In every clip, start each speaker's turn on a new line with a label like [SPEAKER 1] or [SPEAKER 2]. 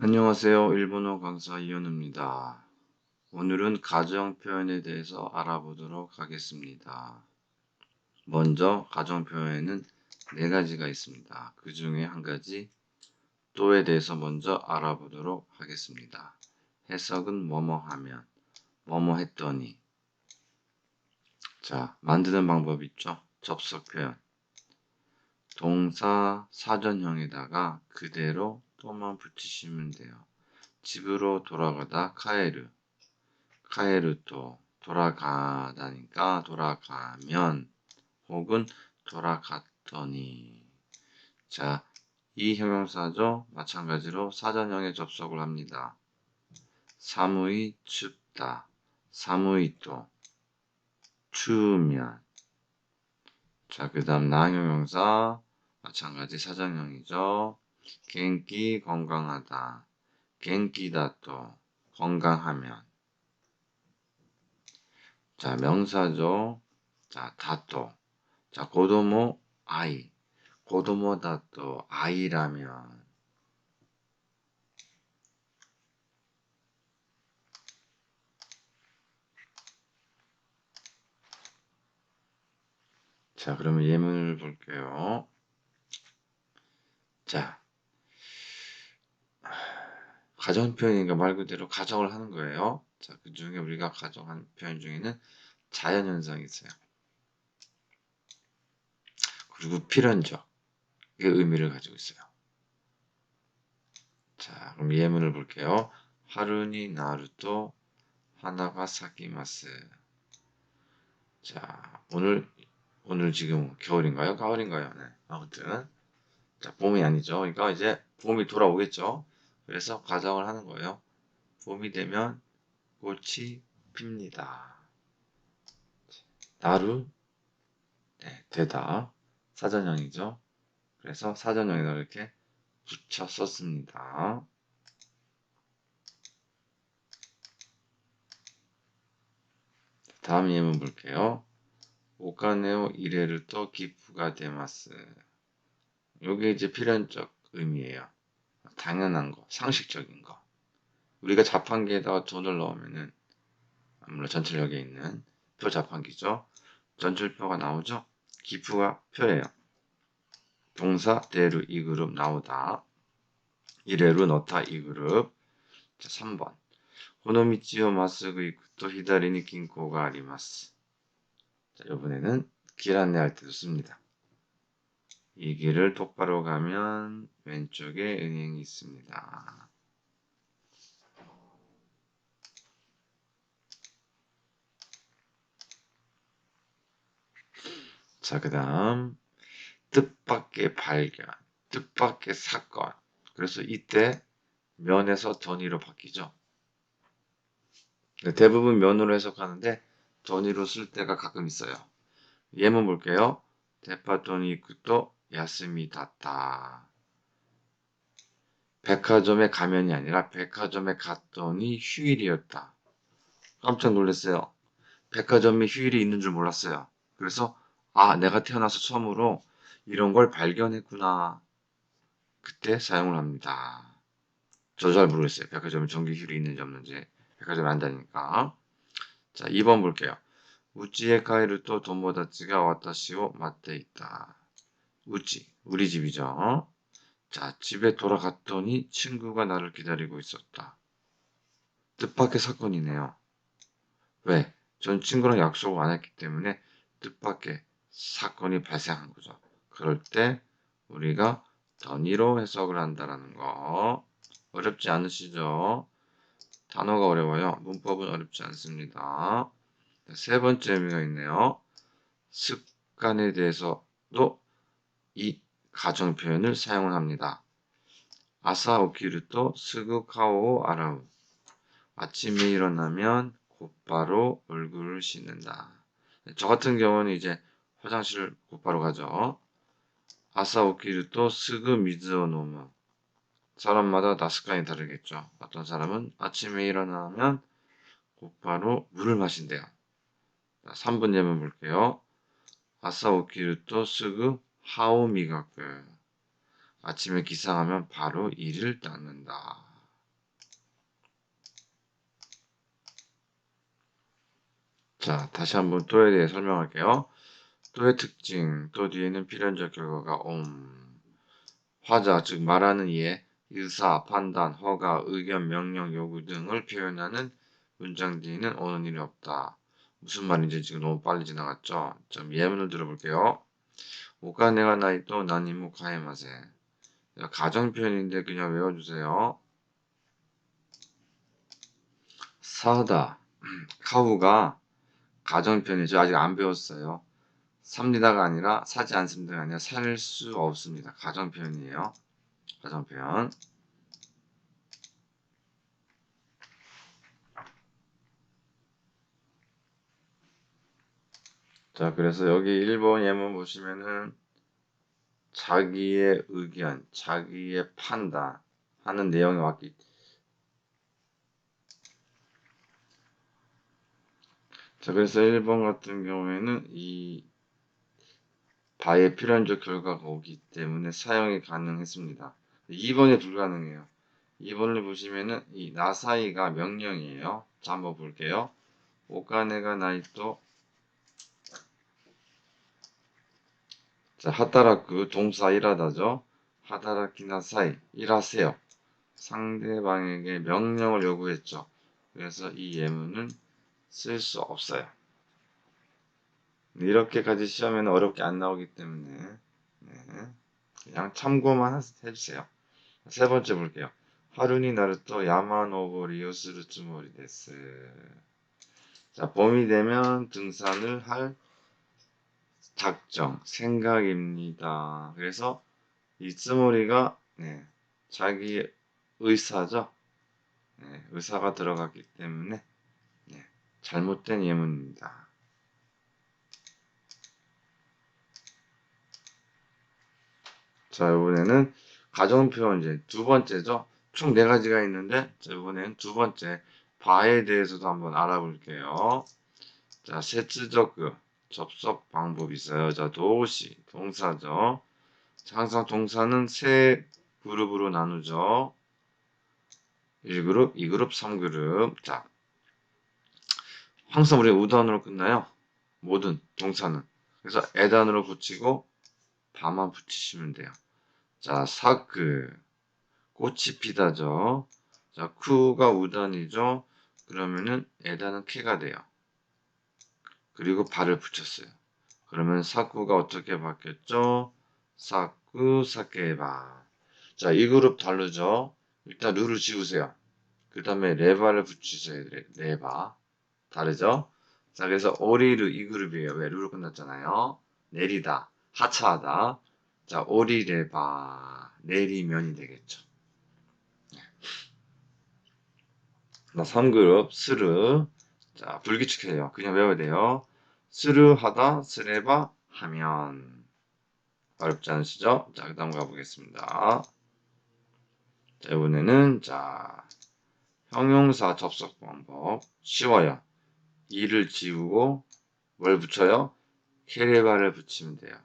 [SPEAKER 1] 안녕하세요. 일본어 강사 이현우입니다. 오늘은 가정 표현에 대해서 알아보도록 하겠습니다. 먼저 가정 표현에는 네 가지가 있습니다. 그 중에 한 가지 또에 대해서 먼저 알아보도록 하겠습니다. 해석은 뭐뭐 하면, 뭐뭐 했더니. 자, 만드는 방법 있죠? 접속 표현. 동사 사전형에다가 그대로 또만 붙이시면 돼요. 집으로 돌아가다 카에르. 카에르 또 돌아가다니까 돌아가면 혹은 돌아갔더니 자, 이 형용사죠. 마찬가지로 사전형에 접속을 합니다. 사무이 춥다. 사무이 또 추우면 자, 그 다음 나형용사 마찬가지 사전형이죠. 갱기 건강하다. 갱기다 또 건강하면. 자 명사죠. 자 다또. 자 고도모 아이. 고도모다 또 아이라면. 자, 그러면 예문을 볼게요. 자, 가정 표현인가 말 그대로 가정을 하는 거예요. 자, 그 중에 우리가 가정한 표현 중에는 자연현상이 있어요. 그리고 필연적. 의 의미를 가지고 있어요. 자, 그럼 예문을 볼게요. 하루니 나루또 하나가 사기마스. 자, 오늘 오늘 지금 겨울인가요? 가을인가요? 네. 아무튼 자, 봄이 아니죠. 그러니까 이제 봄이 돌아오겠죠. 그래서 가정을 하는 거예요. 봄이 되면 꽃이 핍니다. 나루 네, 되다 사전형이죠. 그래서 사전형에다 이렇게 붙여 썼습니다. 다음 예문 볼게요. 오카네오 이레를 또 기프가 되마스. 요게 이제 필연적 의미예요. 당연한 거, 상식적인 거. 우리가 자판기에다가 돈을 넣으면은 물론 전철역에 있는 표 자판기죠. 전철표가 나오죠. 기프가 표예요. 동사 대루 이 그룹 나오다. 이래로 넣다 이 그룹. 자, 3번. 호노미치오 마스그 이쿠토 히다리니 긴코가 아리마스. 자, 이번에는 길 안내할 때도 씁니다. 이 길을 똑바로 가면 왼쪽에 은행이 있습니다. 자, 그 다음, 뜻밖의 발견, 뜻밖의 사건. 그래서 이때 면에서 전의로 바뀌죠. 대부분 면으로 해석하는데 전의로 쓸 때가 가끔 있어요. 예문 볼게요. 대파돈이 그또 야스미 닿다. 백화점에 가면이 아니라 백화점에 갔더니 휴일이었다. 깜짝 놀랐어요. 백화점에 휴일이 있는 줄 몰랐어요. 그래서 아 내가 태어나서 처음으로 이런 걸 발견했구나. 그때 사용을 합니다. 저도 잘 모르겠어요. 백화점에 정기 휴일이 있는지 없는지. 백화점에 안 다니까. 자 2번 볼게요. 우찌에 카이를 또 도모다치가 와타시오 맞대 있다. 우찌, 우리 집이죠. 자, 집에 돌아갔더니 친구가 나를 기다리고 있었다. 뜻밖의 사건이네요. 왜? 전 친구랑 약속을 안 했기 때문에 뜻밖의 사건이 발생한 거죠. 그럴 때 우리가 단위로 해석을 한다라는 거 어렵지 않으시죠? 단어가 어려워요. 문법은 어렵지 않습니다. 세 번째 의미가 있네요. 습관에 대해서도 이 가정 표현을 사용을 합니다. 아사 오키르또 스그 카오 아라우 아침에 일어나면 곧바로 얼굴을 씻는다. 저 같은 경우는 이제 화장실을 곧바로 가죠. 아사 오키르또 스그 미즈오 노무 사람마다 나스칸이 다르겠죠. 어떤 사람은 아침에 일어나면 곧바로 물을 마신대요. 3번 예문 볼게요. 아사 오키르또 스그 하오미가게 아침에 기상하면 바로 이를 닦는다. 자, 다시 한번 또에 대해 설명할게요. 또의 특징, 또 뒤에는 필연적 결과가 옴. 화자, 즉 말하는 이의 의사, 판단, 허가, 의견, 명령, 요구 등을 표현하는 문장 뒤에는 오는 일이 없다. 무슨 말인지 지금 너무 빨리 지나갔죠? 좀 예문을 들어볼게요. 카에마세. 가정 표현인데 그냥 외워주세요. 사다. 카우가 가정 표현이죠. 아직 안 배웠어요. 삽니다가 아니라 사지 않습니다가 아니라 살 수 없습니다. 가정 표현이에요. 가정 표현. 자, 그래서 여기 1번 예문 보시면은 자기의 의견, 자기의 판단 하는 내용이 왔기 자, 그래서 1번 같은 경우에는 이 바의 필연적 결과가 오기 때문에 사용이 가능했습니다. 2번이 불가능해요. 2번을 보시면은 이 나사이가 명령이에요. 자, 한번 볼게요. 오카네가 나이또 자, 하다라크 동사 일하다죠. 하다라키나사이 일하세요. 상대방에게 명령을 요구했죠. 그래서 이 예문은 쓸 수 없어요. 이렇게까지 시험에는 어렵게 안 나오기 때문에 네, 그냥 참고만 해주세요. 세 번째 볼게요. 하루니 나루토 야마노보 리오스르 츠모리 데스. 자, 봄이 되면 등산을 할 작정, 생각입니다. 그래서 이 츠모리가 네, 자기 의사죠. 네, 의사가 들어갔기 때문에 네, 잘못된 예문입니다. 자, 이번에는 가정표현 이제 두 번째죠. 총 네 가지가 있는데, 자, 이번엔 두 번째 바에 대해서도 한번 알아볼게요. 자, 세츠적 그 접속 방법이 있어요. 자, 도시, 동사죠. 자, 항상 동사는 세 그룹으로 나누죠. 1그룹, 2그룹, 3그룹. 자, 항상 우리 우단으로 끝나요. 모든 동사는. 그래서 에단으로 붙이고 바만 붙이시면 돼요. 자, 사크. 꽃이 피다죠. 자, 쿠가 우단이죠. 그러면은 에다는 케가 돼요. 그리고 발을 붙였어요. 그러면 사쿠가 어떻게 바뀌었죠? 사쿠, 사케바. 자, 이 그룹 다르죠? 일단 룰을 지우세요. 그 다음에 레바를 붙이셔야 돼요. 레바. 다르죠? 자, 그래서 오리르 이 그룹이에요. 왜? 룰을 끝났잖아요. 내리다, 하차하다. 자, 오리레바. 내리면이 되겠죠. 나 3그룹, 스르. 자, 불규칙해요. 그냥 외워야 돼요. 스르 하다, 스레바 하면. 어렵지 않으시죠? 자, 그 다음 가보겠습니다. 자, 이번에는, 자, 형용사 접속 방법. 쉬워요. 이를 지우고, 뭘 붙여요? 케레바를 붙이면 돼요.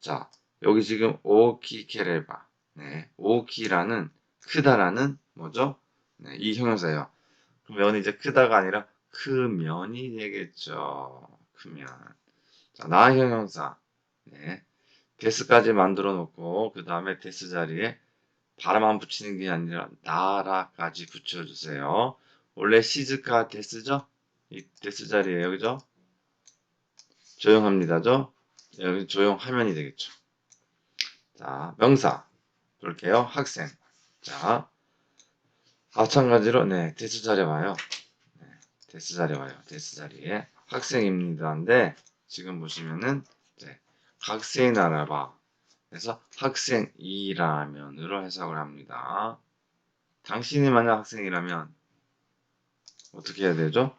[SPEAKER 1] 자, 여기 지금 오키 케레바. 네, 오키라는, 크다라는, 뭐죠? 네, 이 형용사예요. 그럼 면이 이제 크다가 아니라 크면이 되겠죠. 크면. 자, 나 형용사. 네. 데스까지 만들어 놓고 그 다음에 데스 자리에 바라만 붙이는 게 아니라 나라까지 붙여주세요. 원래 시즈카 데스죠? 이 데스 자리에요. 그죠? 조용합니다죠? 여기 조용하면이 되겠죠. 자, 명사. 볼게요. 학생. 자, 마찬가지로 네 데스 자리에 와요. 네, 데스 자리에 와요. 데스 자리에 학생입니다인데 지금 보시면은 네, 학생이 나라봐. 그래서 학생이라면으로 해석을 합니다. 당신이 만약 학생이라면 어떻게 해야 되죠?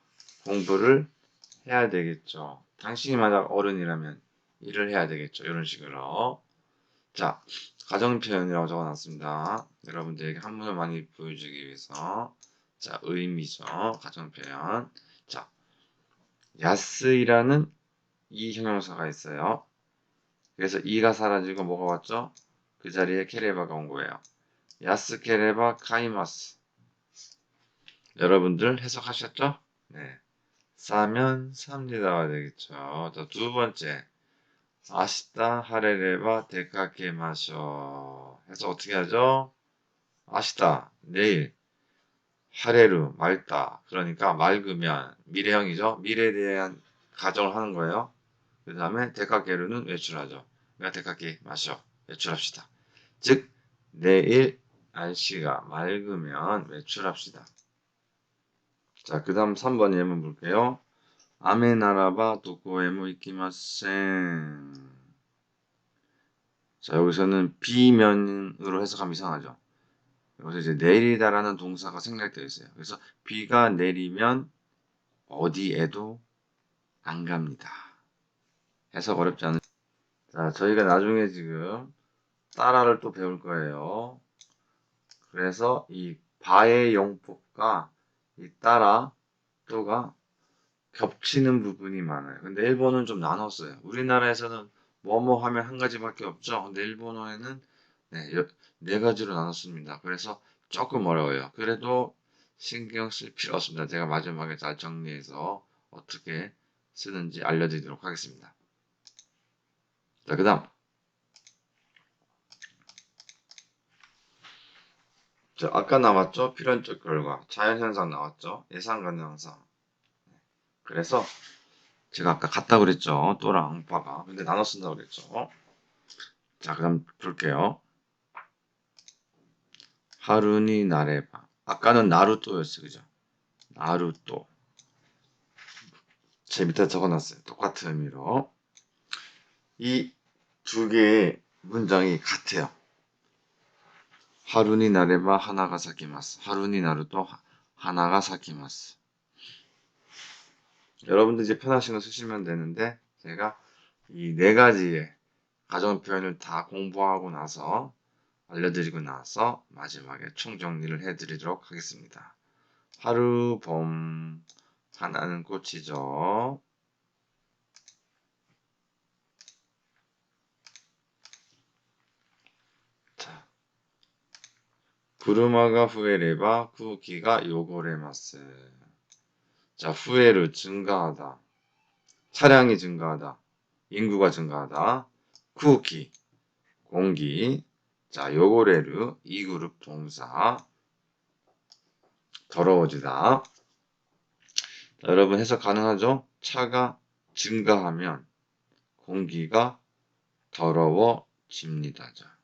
[SPEAKER 1] 공부를 해야 되겠죠. 당신이 만약 어른이라면 일을 해야 되겠죠. 이런 식으로. 자, 가정 표현이라고 적어놨습니다. 여러분들에게 한문을 많이 보여주기 위해서. 자, 의미죠. 가정표현. 자, 야스이라는 이 형용사가 있어요. 그래서 이가 사라지고 뭐가 왔죠? 그 자리에 케레바가 온 거예요. 야스 케레바 카이마스. 여러분들 해석하셨죠? 네. 싸면 삽니다가 되겠죠. 자, 두 번째. 아시다 하레레바 데카케 마셔. 해서 어떻게 하죠? 아시다. 내일. 하레루. 맑다. 그러니까 맑으면 미래형이죠. 미래에 대한 가정을 하는 거예요. 그 다음에 데카케루는 외출하죠. 내가 데카케 마셔. 외출합시다. 즉, 내일 날씨가 맑으면 외출합시다. 자, 그 다음 3번 예문 볼게요. 아메 나라바 도코에모 이키마센. 자, 여기서는 비면으로 해석하면 이상하죠. 여기서 이제 내리다라는 동사가 생략되어 있어요. 그래서 비가 내리면 어디에도 안 갑니다. 해석 어렵지 않은. 자, 저희가 나중에 지금 따라를 또 배울 거예요. 그래서 이 바의 용법과 이 따라 또가 겹치는 부분이 많아요. 근데 일본은 좀 나눴어요. 우리나라에서는 뭐뭐 하면 한 가지밖에 없죠. 근데 일본어에는 네, 여- 네 가지로 나눴습니다. 그래서 조금 어려워요. 그래도 신경 쓸 필요 없습니다. 제가 마지막에 잘 정리해서 어떻게 쓰는지 알려드리도록 하겠습니다. 자, 그 다음. 자, 아까 나왔죠? 필연적 결과. 자연현상 나왔죠? 예상 가능상. 그래서 제가 아까 같다고 그랬죠. 또랑 봐봐. 근데 나눠 쓴다고 그랬죠. 자, 그럼 볼게요. 하루니 나레바. 아까는 나루토였어요. 그죠? 나루토. 제 밑에 적어놨어요. 똑같은 의미로. 이 두 개의 문장이 같아요. 하루니 나레바 하나가 사키마스. 하루니 나루토 하- 하나가 사키마스. 여러분들 이제 편하신 거 쓰시면 되는데 제가 이 네 가지의 가정 표현을 다 공부하고 나서 알려드리고 나서 마지막에 총정리를 해드리도록 하겠습니다. 하루 봄 하나는 꽃이죠. 자, 구르마가 후에레바 쿠키가 요고레마스. 자, 후에르 증가하다. 차량이 증가하다. 인구가 증가하다. 쿠키 공기. 자, 요고레르 이 그룹 동사. 더러워지다. 자, 여러분 해석 가능하죠? 차가 증가하면 공기가 더러워집니다. 자,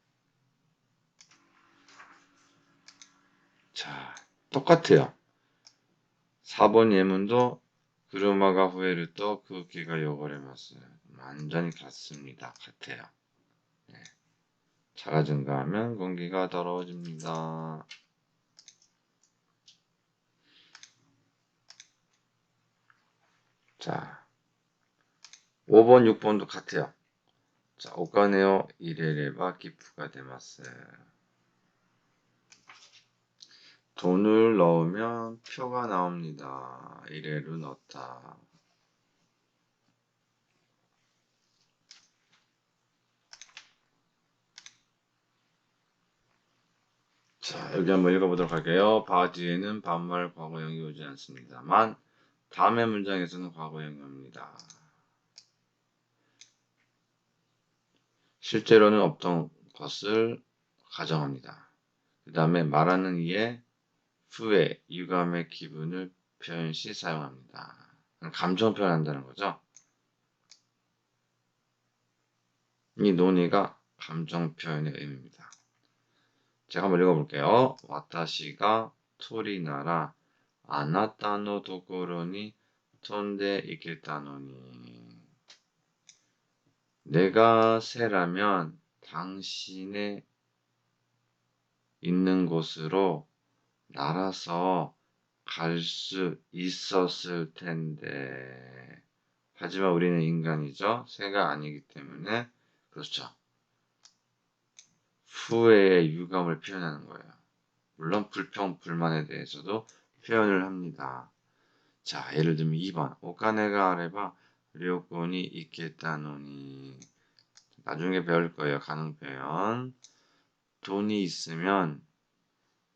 [SPEAKER 1] 자 똑같아요. 4번 예문도 그루마가 후에를 또 쿠키가 요거레마스 완전히 같습니다. 같아요. 네. 차가 증가하면 공기가 더러워집니다. 자, 5번, 6번도 같아요. 자, 오카네오 이레레바 기프가 되마스. 돈을 넣으면 표가 나옵니다. 이래로 넣다. 자, 여기 한번 읽어보도록 할게요. 바지에는 반말 과거형이 오지 않습니다만 다음의 문장에서는 과거형이 옵니다. 실제로는 없던 것을 가정합니다. 그 다음에 말하는 이의 후회, 유감의 기분을 표현 시 사용합니다. 감정 표현한다는 거죠. 이 논의가 감정 표현의 의미입니다. 제가 한번 읽어볼게요. 와타시가 토리나라 아나타노 도코로니 톤데 이길타노니 내가 새라면 당신의 있는 곳으로 날아서 갈 수 있었을 텐데. 하지만 우리는 인간이죠. 새가 아니기 때문에. 그렇죠. 후회의 유감을 표현하는 거예요. 물론 불평, 불만에 대해서도 표현을 합니다. 자, 예를 들면 2번. 오카네가 아래바 료콘이 있겠다노니. 나중에 배울 거예요. 가능 표현. 돈이 있으면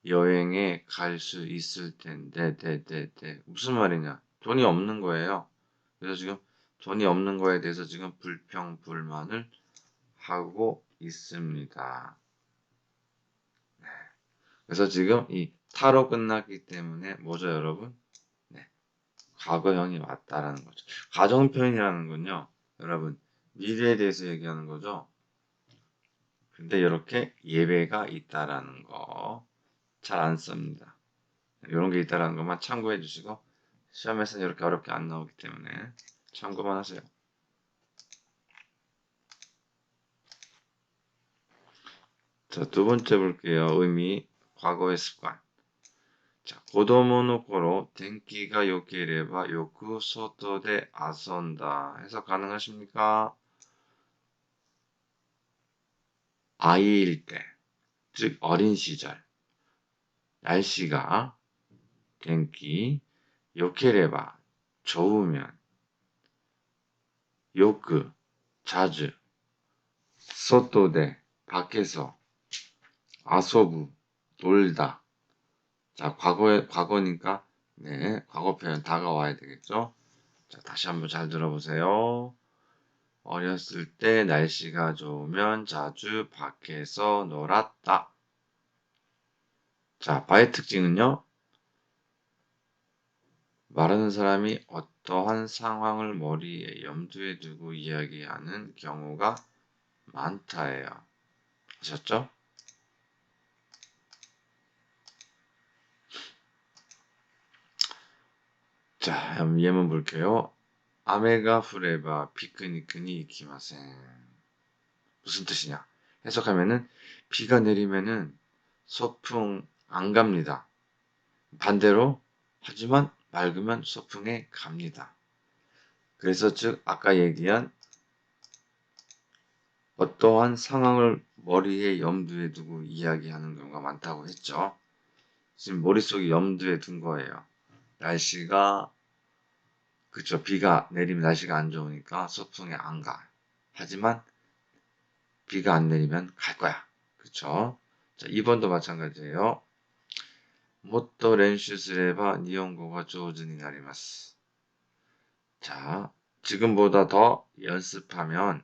[SPEAKER 1] 여행에 갈 수 있을 텐데, 네, 네, 네. 무슨 말이냐? 돈이 없는 거예요. 그래서 지금 돈이 없는 거에 대해서 지금 불평, 불만을 하고 있습니다. 네. 그래서 지금 이 타로 끝났기 때문에 뭐죠, 여러분? 네. 과거형이 맞다라는 거죠. 가정 표현이라는 건요, 여러분, 미래에 대해서 얘기하는 거죠. 근데 이렇게 예배가 있다라는 거 잘 안 씁니다. 이런 게 있다라는 것만 참고해 주시고 시험에서는 이렇게 어렵게 안 나오기 때문에 참고만 하세요. 자, 두 번째 볼게요. 의미, 과거의 습관. 자, 子供の頃,電気が良ければよく外で遊んだ. 해석 가능하십니까? 아이일 때, 즉 어린 시절, 날씨가 덴기 요케레바 좋으면 요크 자주 소토데 밖에서 아소부 놀다. 자 과거에 과거니까 네 과거 표현 다가와야 되겠죠? 자 다시 한번 잘 들어보세요. 어렸을 때 날씨가 좋으면 자주 밖에서 놀았다. 자 바의 특징은요. 말하는 사람이 어떠한 상황을 머리에 염두에 두고 이야기하는 경우가 많다예요. 아셨죠? 자, 예문 볼게요. 아메가 후레바 피크니크니 이키마센. 무슨 뜻이냐? 해석하면은 비가 내리면은 소풍 안 갑니다. 반대로 하지만 맑으면 소풍에 갑니다. 그래서 즉 아까 얘기한 어떠한 상황을 머리에 염두에 두고 이야기하는 경우가 많다고 했죠. 지금 머릿속에 염두에 둔 거예요. 날씨가 그쵸 비가 내리면 날씨가 안 좋으니까 소풍에 안 가. 하지만 비가 안 내리면 갈 거야. 그렇죠. 자, 2번도 마찬가지예요. 모토 렌슈스레바 니온고가 조준이 나리마스. 자, 지금보다 더 연습하면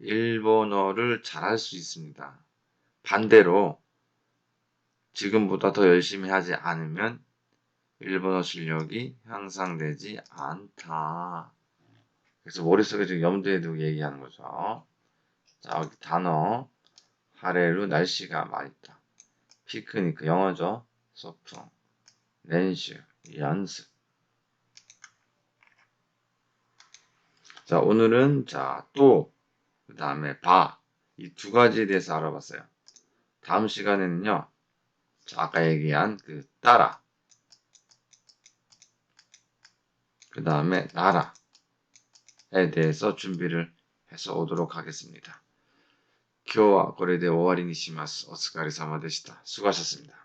[SPEAKER 1] 일본어를 잘할 수 있습니다. 반대로 지금보다 더 열심히 하지 않으면 일본어 실력이 향상되지 않다. 그래서 머릿속에 지금 염두에 두고 얘기하는 거죠. 자, 여기 단어 하레루 날씨가 맑다. 피크니크 영어죠. 소풍,練習, 연습. 자, 오늘은 자, 또, 그 다음에 바, 이 두 가지에 대해서 알아봤어요. 다음 시간에는요, 자, 아까 얘기한 그 따라, 그 다음에 나라에 대해서 준비를 해서 오도록 하겠습니다. 교와 고래대 오와리니시마스 오스카리 사마 되시다. 수고하셨습니다.